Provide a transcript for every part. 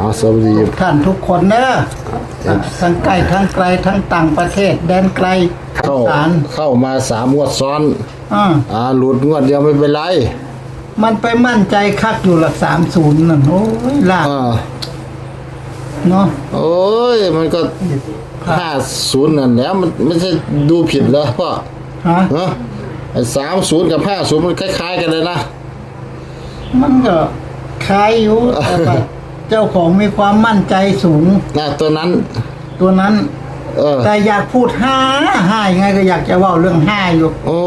เอาสวัสดี ท่านทุกคนเนอะครับทั้งไกลทั้งไกลทั้งต่างประเทศ แดนไกลเข้าสารเข้ามาสามงวดซ้อนอ่าอ่าหลุดงวดเดียวไม่เป็นไร มันไปมั่นใจคักอยู่หลักสามศูนย์นั่นโอ้ยลากอ่าเนาะโอ้ย มันก็ห้าศูนย์นั่นแหล้วมันไม่ใช่ดูผิดเหรอพ่อฮะฮะไอ้สามศูนย์กับห้าศูนย์มันคล้าย ๆ กันเลยนะ มันก็คล้ายอยู่แต่ว่า เจ้าของมีความมั่นใจสูงนะตัวนั้น ตัวนั้น เออ แต่อยากพูดห้าห้ายังไงก็อยากจะเว่าเรื่องห้าอยู่ โอ้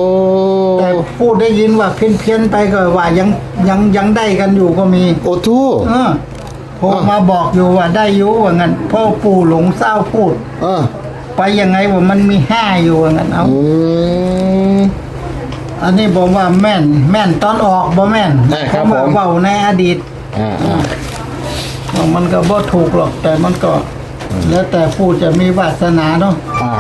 แต่พูดได้ยินว่าเพี้ยนเพียนๆไปก็ว่ายังยังยังได้กันอยู่ก็มี โอ้ทูเออโทรมาบอกอยู่ว่าได้อยู่ว่างั้นพ่อปู่หลงเศร้าพูด เออไปยังไงว่ามันมีห้าอยู่ว่างั้นเอาอืม อันนี้บอกว่าแม่น แม่นตอนออกบ่แม่นได้ครับเพาะว่าผมเว้าในอดีต อ่าอ่าว่า มันก็บ่ถูกหรอกแต่มันก็ แล้วแต่ผู้จะมีวาสนาเนาะอ่า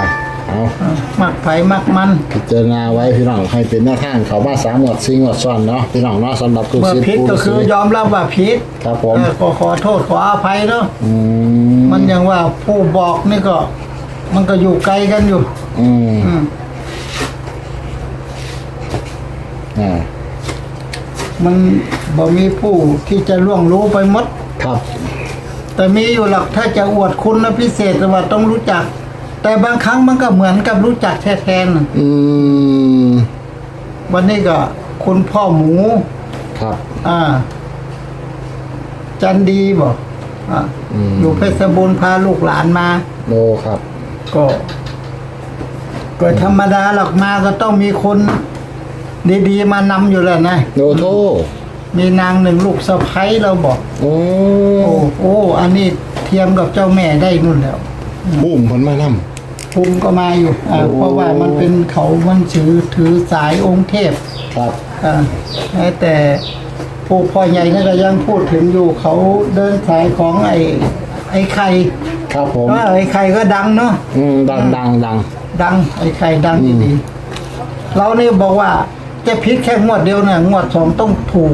เอาเออมักไผมักมัน พิจารณาไว้พี่น้องให้เป็นหน้าทางเขามาสามงวดสี่งวดซ้อนเนาะพี่น้องเนาะสำหรับทุกเมื่อสิทธิ์ผิดผู้ก็คือสิทธิ์ยอมรับว่าผิดครับผมเออก็ขอโทษขออภัยเนาะอืมมันยังว่าผู้บอกนี่ก็ มันก็อยู่ไกลกันอยู่ อืมอืมอ่ามันบ่มีผู้ที่จะล่วงรู้ไปหมด ครับ แต่มีอยู่หรอกถ้าจะอวดคุณนะพิเศษว่าต้องรู้จัก แต่บางครั้งมันก็เหมือนกับรู้จักแท้ๆน่ะอืมวันนี้ก็คุณพ่อหมู ครับ อ่า จันดีบอกอ่าอืม อยู่เพชรบูรณ์พาลูกหลานมาโลครับ ก็ก็ธรรมดาหรอกมาก็ต้องมีคนดีๆมานำอยู่แล้วนะโลโท มีนางหนึ่งลูกสะพ้ยเราบอก โอ้โอ้โอ้อันนี้เทียมกับเจ้าแม่ได้นู่นแล้วบุ้มผลมานภูมิก็มาอยู่อ่าโอ้ เพราะว่ามันเป็นเขามันถือถือสายองค์เทพำครับ อ่าแม้แต่ผู้พ่อใหญ่นั่นก็ยังพูดถึงอยู่เขาเดินสายของไอ้ไอ้ไข่ครับผม ว่าไอ้ไข่ก็ดังเนาะ อืมดังดังดัง ดังไอ้ไข่ดังอืม ดีๆเรานี่บอกว่าจะพิษแค่งวดเดียวเนี่ยงวดสองต้องถูก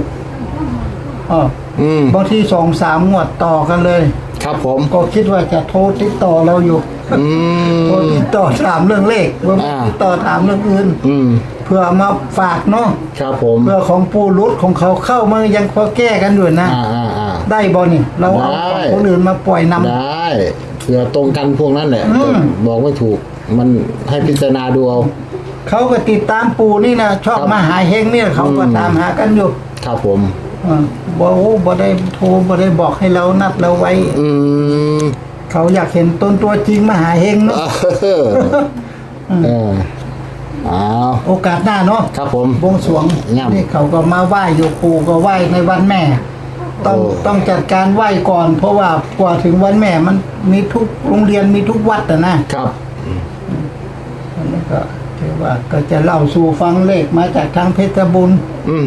อ๋ออืมบางทีสองสามงวดต่อกันเลย ครับผม ก็คิดว่าจะโทรติดต่อเราอยู่อืโทรมติดต่อถามเรื่องเลขว่าอ่า ติดต่อถามเรื่องอื่น อืม เพื่อเอามาฝากเนาะครับผม เพื่อของปูรุดของเขาเข้ามายังพอแก้กันอยู่นะ อ่าอ่าอ่า ได้บอนี่ เราเอาได้ ของคนอื่นมาปล่อยนำ ได้เผื่อตรงกันพวกนั้นแหละอืมแต่บอกไม่ถูก มันให้พิจารณาดูเอา เขาก็ติดตามปูนี่นะชอบครับ มาหาเฮงเนี่ยเขาก็อืมตามหากันอยู่ ครับผม อ่าบอกโอ้บ่ได้โทรบ่ได้บอกให้เรานัดเราไว้ อืมเขาอยากเห็นต้นตัวจริงมาหาเฮงเนาะเออเออเอาโอกาสหน้าเนาะครับผม บวงสรวงย่ำนี่เขาก็มาไหว้อยู่ปู่ก็ไหว้ในวันแม่ ต้องโอ้ ต้องจัดการไหว้ก่อน เพราะว่ากว่าถึงวันแม่มันมีทุกโรงเรียนมีทุกวัดอะนะครับ อันนี้ก็ถือว่าก็จะเล่าสู่ฟังเลขมาจากทางเพชรบุญ อืม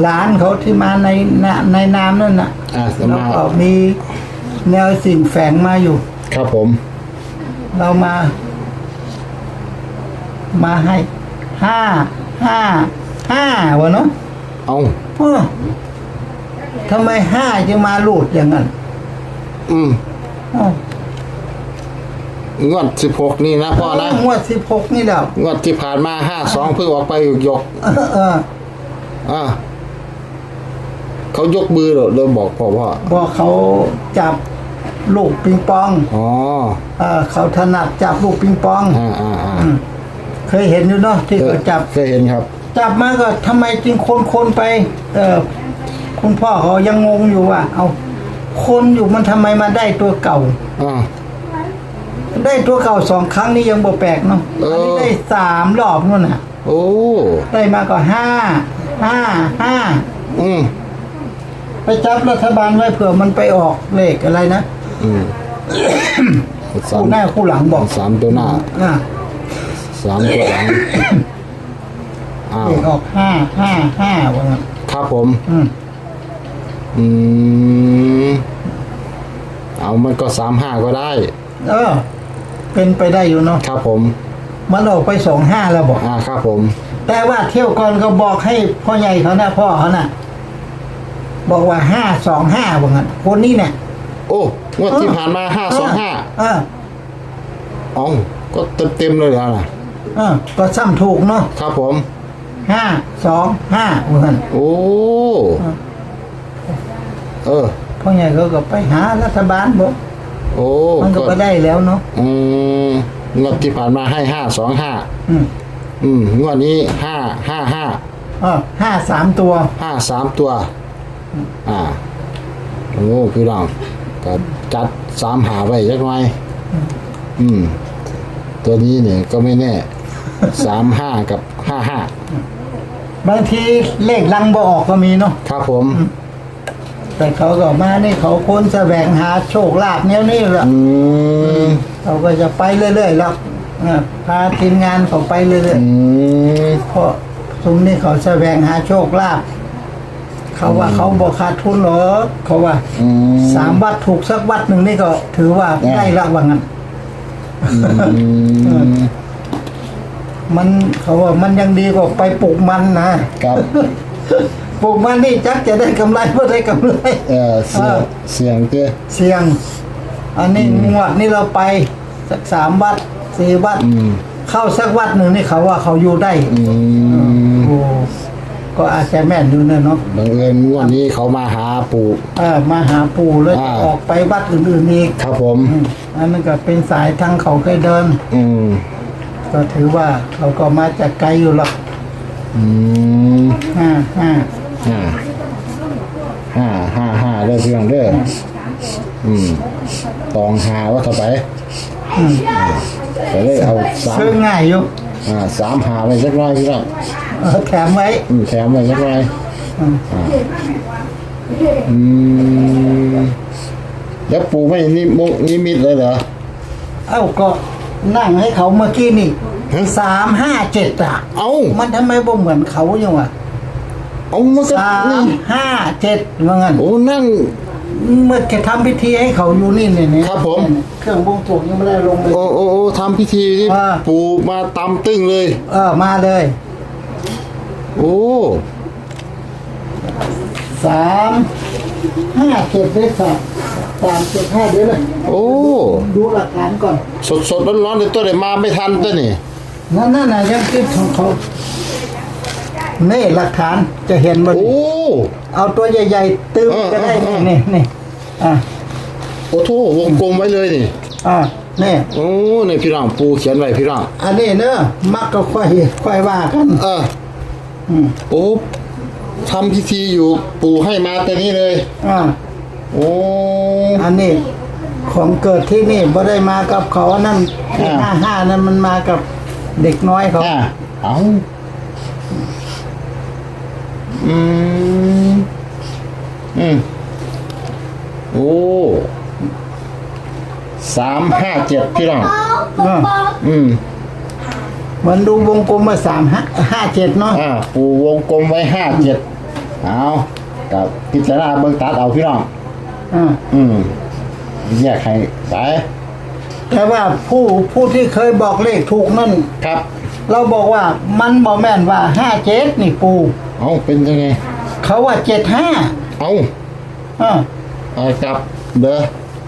หลานเขาที่มาในในในนามนั่นน่ะอ่าสแล้วมาก็มีแนวสิ่งแฝงมาอยู่ ครับผม เรามา มาให้ห้าห้าห้าวะเนาะเอาเออทำไมห้าจึงมาหลุดอย่างนั้นอืมอ้าวงวดสิบหกนี่นะพ่อนะงวดสิบหกนี่แล้ว งวดที่ผ่านมาห้าสองเพิ่งออกไปยกเออเอออ่า เขายกมือเหรอเริ่มบอกพ่อว่าบอกเขาจับลูกปิงปองอ๋อเออเขาถนัดจับลูกปิงปองอ่าอ่าอ่าอืมเคยเห็นอยู่เนาะที่เขาจับ เคยเห็นครับจับมาก็ทำไมจึงคนคนๆไป เออคุณพ่อเขายังงงอยู่ว่า เอาคนอยู่มันทำไมมาได้ตัวเก่า อ่า ได้ตัวเก่าสองครั้งนี่ยังบ่แปลกเนาะเอออั อันนี้ได้สามรอบนู่นน่ะ โอ้ได้มาก็ห้าห้าห้าอืม ไปจับรัฐบาลไว้เผื่อมันไปออกเลขอะไรนะอืมสาคู่มหน้าคู่หลังบอกสามตัวหน้าอ่าสามตัวหลังอ้าวเลขออกห้าห้าห้าว่างั้นครับผม อืมอืมเอามันก็สามห้าก็ได้ เออ เป็นไปได้อยู่เนาะครับผมมันออกไปสองห้าแล้วบอก อ่าครับผม แต่ว่าเที่ยวก่อนก็บอกให้พ่อใหญ่เขานะพ่อเขาน่ะ บอกว่าห้าสองห้าว่างั้นคนนี้เนี่ย โอ้งวดที่ผ่านมาห้าสองห้าเอออ๋อก็เต็มเต็มๆเลยแล้วล่ะเออก็ซ้ำถูกเนาะครับผม ห้าสองห้าว่างั้น โอ้เออ พ่อใหญ่เขาก็ไปหารัฐบาลบอกโอ้มันก็ก็ไปได้แล้วเนาะอืมงวดที่ผ่านมาให้ห้าสองห้าอืมอืมงวดนี้ห้าห้าห้าเออห้าสามตัวห้าสามตัว อ่า โอ้พี่น้องก็จัดสามหาไว้ยักหน่อยอืม ตัวนี้เนี่ยก็ไม่แน่ สามห้ากับห้าห้า บางทีเลขลังบ่ออกก็มีเนาะ ครับผม แต่เขาก็มานี่เขาคนแสวงหาโชคลาภเนี้ยนี่แหละอืม เขาก็จะไปเรื่อยๆแล้วอ่าพาทีมงานเขาไปเรื่อยอืม ๆเพราะตรงนี้เขาแสวงหาโชคลาภ เขาว่าเขาบอกขาดทุนหรอกเขาว่าอืม สามวัดถูกสักวัดหนึ่งนี่ก็ ถือว่าแน่ ได้ละว่างั้น อืมมันเขาว่ามันยังดีกว่าไปปลูกมันนะครับ ปลูกมันนี่จักจะได้กำไรเพื่อได้กำไร เออเสียงเสียงเตี้ย เสี่ยง อันนี้งวดนี่เราไปสักสามวัดสี่วัดอืม เข้าสักวัดหนึ่งนี่เขาว่าเขาอยู่ได้อืมโอ้ ก็อาจจะแม่นอยู่เนอะเนาะบังเอิญงวดนี้เขามาหาปู่ เออมาหาปู่แล้วจะอ่า ออกไปวัดอื่นๆอีกครับผม อืมอันนั้นก็เป็นสายทางเขาเคยเดิน อืมก็ถือว่าเขาก็มาจากไกลอยู่หรอกอืมห้าห้าห้าห้าห้าห้าเด้อพี่น้องเด้ออืมตองหาว่าเท่าไปอืมไปเลยเอาสาม ซื้อง่ายอยู่อ่าสามหาไปสักร้อยพี่น้อง เออแถมไว้อืมแถมไปสักร้อยอืมอืมแล้วปู่ไม่นิมกนิมิตเลยเหรอ เอ้าก็นั่งให้เขาเมื่อกี้นี่ฮะ สามห้าเจ็ดอะ เอ้ามันทำไมบ่เหมือนเขาอย่างวะเอามันก็สานี่มห้าเจ็ดว่างั้น โอ้นั่ง เมื่อแกทำพิธีให้เขาอยู่นี่เนี่ยเนี่ยครับผม เครื่องบวงสรวงยังไม่ได้ลงเลย โอ้โอ้โอ้ทำพิธีที่อ่า ปู่มาตำตึ้งเลย เออมาเลย โอ้สามห้าเจ็ดได้สามสามเจ็ดห้าเดี๋ยวเลยโอ้ดูหลักฐานก่อน สดสดร้อนร้อนๆเลยตัวเดี๋ยวมาไม่ทันตัวนี่นั่นนั่นน่ะยังคิดของเขานี่หลักฐานจะเห็นบ่โอ้เอาตัวใหญ่ๆตื้มเออก็ได้เออนี่นี่อะโอ้โถวงกลมไว้เลยนี่อะนี่โอ้นี่พี่น้องปูเขียนไว้พี่น้องอันนี้เนอะมักก็ค่อยค่อยว่ากัน เอออืม โอ้ทำพิธีอยู่ปู่ให้มาแต่นี้เลย อะโอ้อันนี้ของเกิดที่นี่บ่ได้มากับเขาอันนั่นที่ห้าห้านั้นมันมากับเด็กน้อยเขาอะเอาอืมอืมโอ้สามห้าเจ็ดพี่น้องอ่ะอืมมันดูวงกลมมาสามห้าห้าเจ็ดเนาะอ่าปูวงกลมไว้ห้าเจ็ดเอากับพิจารณาเบิ่งตัดเอาพี่น้อง อะอืมแยกให้ไปแต่ว่าผู้ผู้ที่เคยบอกเลขถูกนั่น ครับ เราบอกว่ามันบอกแม่นว่าห้าเจ็ดนี่ปู เอาเป็นยังไง เขาว่าเจ็ดห้าเอาอะเอากลับเด้อ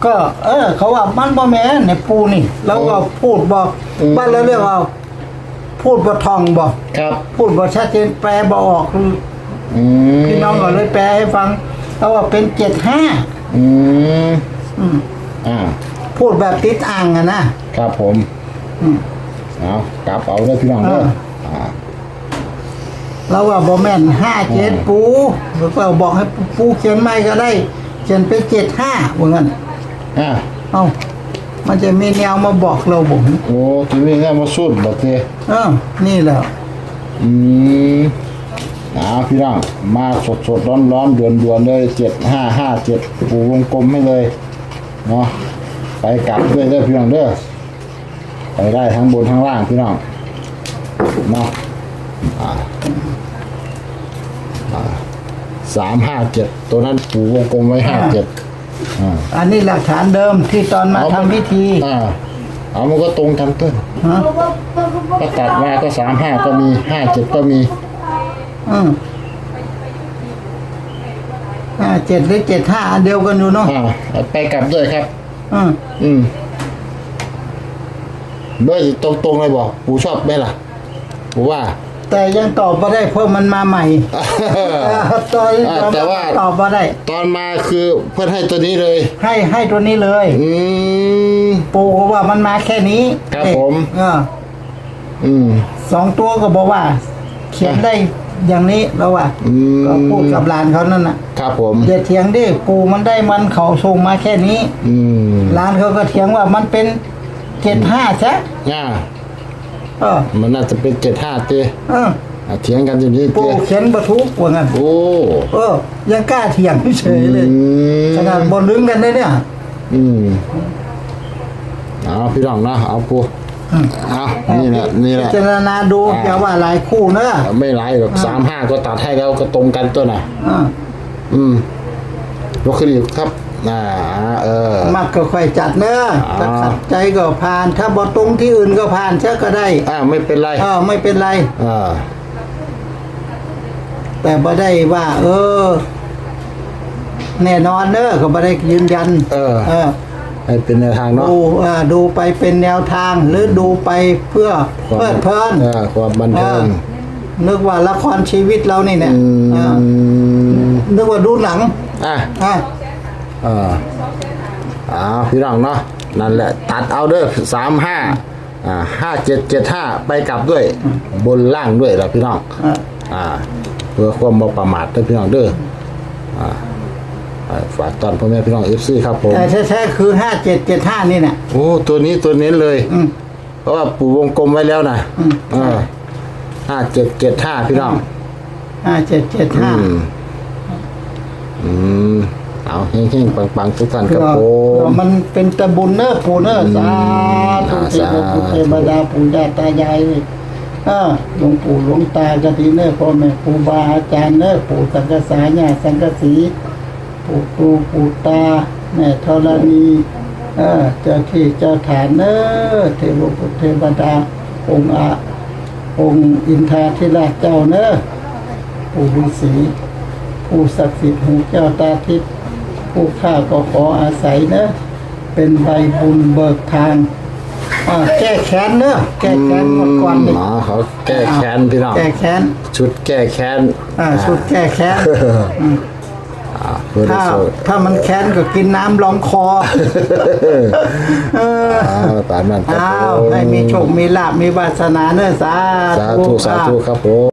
ก็ เออ เขาว่ามันบ่แม่นในปูนี่ แล้วก็พูดบอกอืม บ้านเราเรียกว่า พูดบ่ทองบอกครับ พูดบ่ชัดเจนแปลบ่ออกอืมพี่น้องก็เลยแปลให้ฟังเขาว่าเป็นเจ็ดห้าอืมอืมอ่า พูดแบบติดอ่างอะนะครับผมอืม เอากลับเอาเด้อพี่น้องเด้อเออ อ่า เราว่าบ่แม่นห้าเจ็ดปูหรือเปล่าบอกให้ปูเขียนไม่ก็ได้ เขียนเป็นเจ็ดห้าว่างั้นอ่า เอ้า มันจะมีแนวมาบอกเราบ่โอ้ทีนี้แค่มาสุดบ่เตเออนี่แหละอืมเอาพี่น้องมาสดสดร้อนร้อนๆด่วนด่วนๆเลยเจ็ดห้าห้าเจ็ดปูวงกลมให้เลยเนาะไปกลับด้วยเด้อพี่น้องเด้อไปได้ทั้งบนทั้งล่างพี่น้องเนาะอ่าอ่าสามห้าเจ็ดตัวนั้นปูวงกลมไว้ห้าเจ็ด อ่าอันนี้หลักฐานเดิมที่ตอนมาทำพิธีอ่าเอามันก็ตรงกันต้นฮะก็ตัดมาก็สามห้าก็มีห้าเจ็ดก็มีอืมห้าเจ็ดหรือเจ็ดห้าอันเดียวกันอยู่เนาะอ่าเอาไปกลับด้วยครับ อืมอืมเบอร์ตรงตรงๆเลยบอกปูชอบไหมล่ะปูว่า แต่ยังตอบมาได้เพราะมันมาใหม่เออตอนนี้อ่าแต่ว่า ตอบมาได้ ตอนมาคือเพื่อนให้ตัวนี้เลย ให้ให้ตัวนี้เลย อืมปูก็ว่ามันมาแค่นี้ครับเอ๊ะผมเอออืมสองตัวก็บอกว่า เขียนได้อย่างนี้แล้วว่าอืมก็พูดกับหลานเขานั่นน่ะ ครับผมอย่าเถียงดิปูมันได้มันเขาส่งมาแค่นี้ อืมหลานเขาก็เถียงว่ามันเป็นเจ็ดห้าใช่อ่า เออ มันน่าจะเป็นเจ็ดห้าเต้เอออะเถียงกันอย่างนี้ปูเต้เขียนบรรทุกว่างั้นโอ้ เออ ยังกล้าเถียงเฉยเลยอืม ขนาดบนลึงกันได้เนี่ย อืมเอาพี่น้องเนาะเอาปูอืม เอานี่แหละนี่แหละพิจารณาดูอย่าว่าหลายคู่เนอะไม่ไรหรอกสามห้าก็ตัดให้แล้วก็ตรงกันตัวน่ะอ่าอืมยกขึ้นอีกครับ อ่าเออ มักก็ค่อยจัดเนอะอ่า ถ้าขัดใจก็ผ่าน ถ้าบอตรงที่อื่นก็ผ่านเช่ก็ได้อ่าไม่เป็นไรเออไม่เป็นไร อ่าแต่บ่ได้ว่า เออ แน่นอนเนอะก็บ่ได้ยืนยัน เออเออ ให้เป็นแนวทางเนาะดูอ่าดูไปเป็นแนวทาง หรือดูไปเพื่อความเพลิดเพลินเออความบันเอเทิองนึกว่าละครชีวิตเรานี่เนี่ยอืเออมนึกว่าดูหนังอะ อะ เออเอาพี่น้องเนาะนั่นแหละตัดเอาเด้อสามห้าอ่าห้าเจ็ดเจ็ดห้าไปกลับด้วย บนล่างด้วยล่ะพี่น้องอะอ่าเพื่อความบ่ประมาทเด้อพี่น้องเด้ออ่าอ่าฝากตอนพ่อแม่พี่น้องเอฟซีครับผม แต่แท้ๆคือห้าเจ็ดเจ็ดห้านี่เนี่ยโอ้ ตัวนี้ตัวเน้นเลย อืม เพราะว่าปู่วงกลมไว้แล้วนะอืม ห้าเจ็ดเจ็ดห้าพี่น้องห้าเจ็ดเจ็ดอืห้ามอืม เอาเฮงๆปังๆทุกท่านครับผมมันเป็นตะบุญเนอะปู่เนอะสาธุอ่าเทสาธุพบุตรเทวดาปู่ย่าตายายเลยอ่าหลวงปู่หลวงตากะดีเนอะพ่อแม่ครูบาอาจารย์เนอะปู่สังกษาญาสังกสีปู่ครูปู่ตาแม่ธรณีเออเจ้าที่เจ้าฐานเนอะเทวบุตรเทวดาองค์อาองค์อินทราธิราชเจ้าเนอะปู่ฤาษี ผู้ศักดิ์สิทธิ์หูเจ้าตาทิพย์ ผู้ข้าก็ขออาศัยเนอะเป็นใบบุญเบิกทางอ่าแก้แค้นเนอะแก้แค้นหมดก่อนหนี่มอเขาแก้แค้นพี่น้องแก้แค้นชุดแก้แค้นอ่าชุดแก้แค้น อ่าเพื่อถ้าโซ่ถ้ามันแค้นก็กินน้ำรองคอ เอออ้าวตามนั้นครับอ้าว ผมให้มีโชค มีลาบมีวาสนาเนอะสาสาธุสาธุครับผม